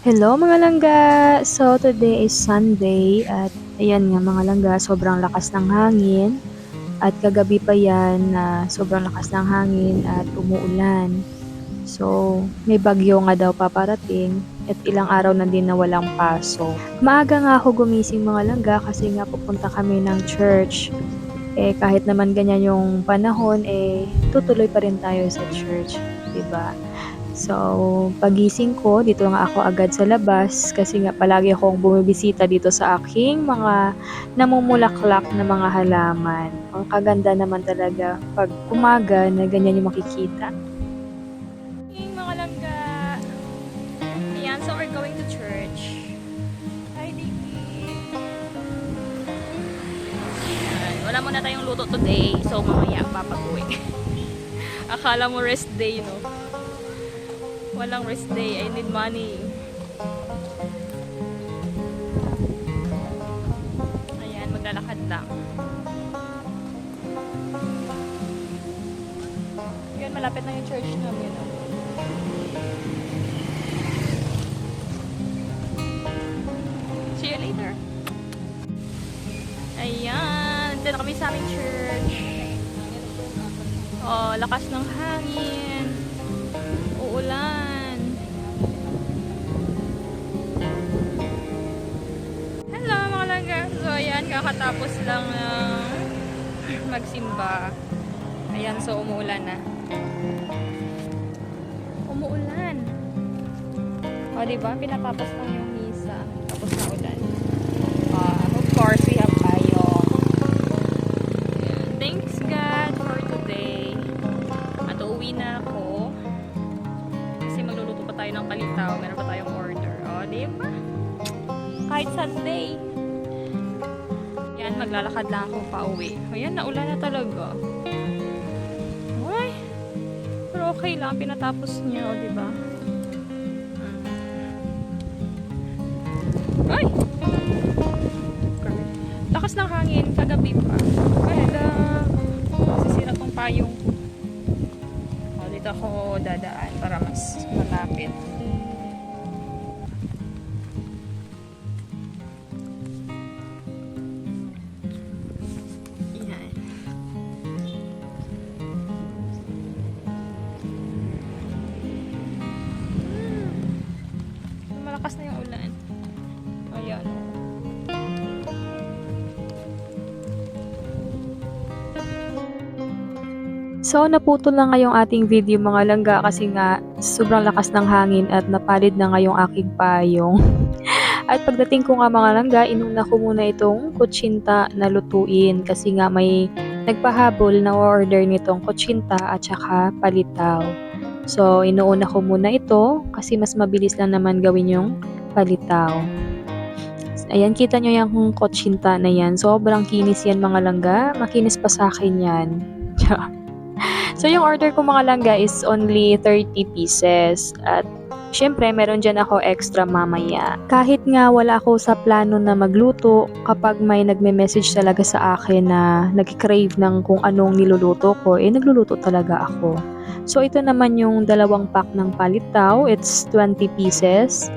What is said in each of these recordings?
Hello mga langga! So today is Sunday at ayan nga mga langga, sobrang lakas ng hangin at kagabi pa yan na sobrang lakas ng hangin at umuulan. So may bagyo nga daw paparating at ilang araw na din na walang paso. Maaga nga ako gumising mga langga kasi nga pupunta kami ng church. Eh kahit naman ganyan yung panahon eh tutuloy pa rin tayo sa church, 'di ba? So, pagising ko, dito nga ako agad sa labas kasi nga palagi akong bumibisita dito sa aking mga namumulaklak na mga halaman. Ang kaganda naman talaga pag umaga na ganyan yung makikita. Hey, mga langga! Ayan, so we're going to church. Hi, Diki! Wala muna tayong luto today, so mamaya papag-uwi. Akala mo rest day, no? Walang rest day, I need money. Ayan, maglalakad lang. Yun, malapit na yung church namin. no? See you later. Ayan, dito na kami sa aming church. Oh, lakas ng hangin. Kakatapos lang ng magsimba. Ayan, so umuulan na. Umuulan. O, di ba? Pinatapos lang yung misa. Tapos na ulan. Um, of course, we have. Ayan. Thanks God for today. At uuwi na ako. Kasi magluluto pa tayo ng palitaw. Meron pa tayong order. O, di ba? Kahit Sunday. Yan, maglalakad lang ako pa uwi. Ayan, naulan na talaga. Ay, pero okay lang, pinatapos niya, o, di ba? Ay! Lakas ng hangin, kagabi pa. Kaya, masisira tong payong ko. O, dito ako dadaan para mas malapit. Ayan. So, naputol na ngayong ating video mga langga kasi nga sobrang lakas ng hangin at napalid na ngayong aking payong. at pagdating ko nga mga langga, inuna ko muna itong kutsinta na lutuin kasi nga may nagpahabol na order nitong kutsinta at saka palitaw. So, inuuna ko muna ito kasi mas mabilis lang naman gawin yung palitaw. Ayan, kita nyo yung kutsinta na yan. Sobrang kinis yan mga langga. Makinis pa sa akin yan. So, yung order ko mga langga is only 30 pieces. At, syempre, meron dyan ako extra mamaya. Kahit nga wala ako sa plano na magluto, kapag may nagme-message talaga sa akin na nag-crave ng kung anong niluluto ko, eh, nagluluto talaga ako. So, ito naman yung dalawang pack ng palitaw. It's 20 pieces.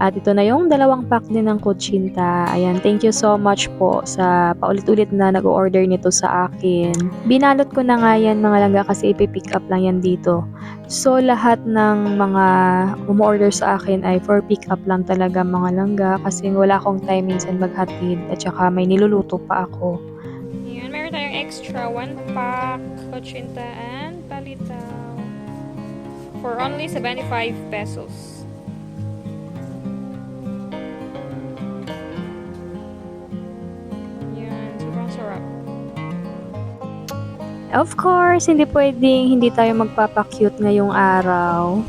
At ito na yung dalawang pack din ng kutsinta. Ayan, thank you so much po sa paulit-ulit na nag-order nito sa akin. Binalot ko na nga yan mga langga kasi ipipick up lang yan dito. So, lahat ng mga umorder sa akin ay for pick up lang talaga mga langga kasi wala akong time minsan maghatid at saka may niluluto pa ako. Ayan, meron tayong extra one pack, kutsinta, and palitaw. For only 75 pesos. Of course, hindi pwedeng hindi tayo magpapakute ngayong araw.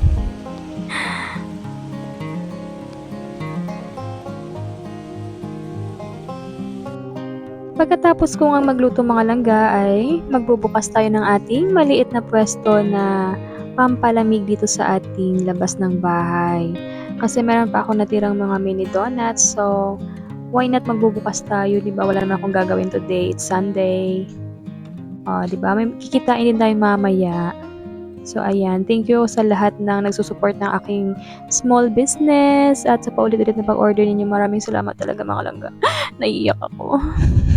Pagkatapos ko nga magluto mga langga ay magbubukas tayo ng ating maliit na pwesto na pampalamig dito sa ating labas ng bahay. Kasi meron pa ako natirang mga mini donuts so why not magbubukas tayo, 'di ba? Wala naman akong gagawin today. It's Sunday. Oh, 'di ba? May kikitain din tayo mamaya. So ayan, thank you sa lahat ng nagsusupport ng aking small business at sa paulit-ulit na pag-order ninyo. Maraming salamat talaga mga langga. Naiiyak ako.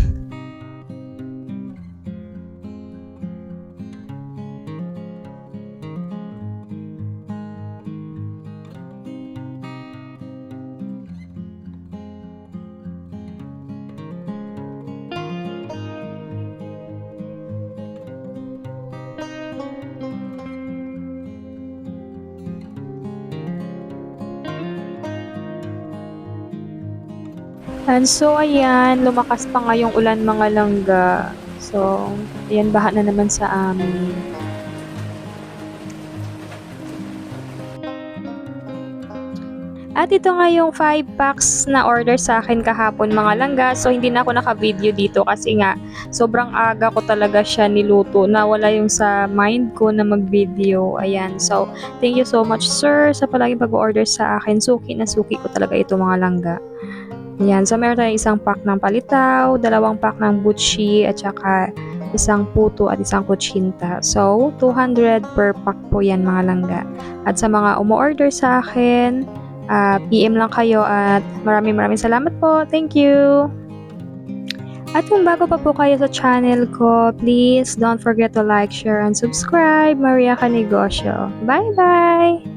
And so, ayan, lumakas pa nga yung ulan mga langga. So, ayan, baha na naman sa amin. At ito nga yung 5 packs na order sa akin kahapon mga langga. So, hindi na ako naka-video dito kasi nga sobrang aga ko talaga siya niluto. Nawala yung sa mind ko na mag-video. Ayan. So, thank you so much sir sa palaging pag-order sa akin. Suki na suki ko talaga ito mga langga. Ayan. So, meron tayong isang pack ng palitaw, dalawang pack ng butchi, at saka isang puto at isang kutsinta. So, 200 per pack po yan mga langga. At sa mga umu-order sa akin, ah, PM lang kayo at maraming maraming salamat po. Thank you! At kung bago pa po kayo sa channel ko, please don't forget to like, share, and subscribe. Maria Canegosyo. Bye-bye!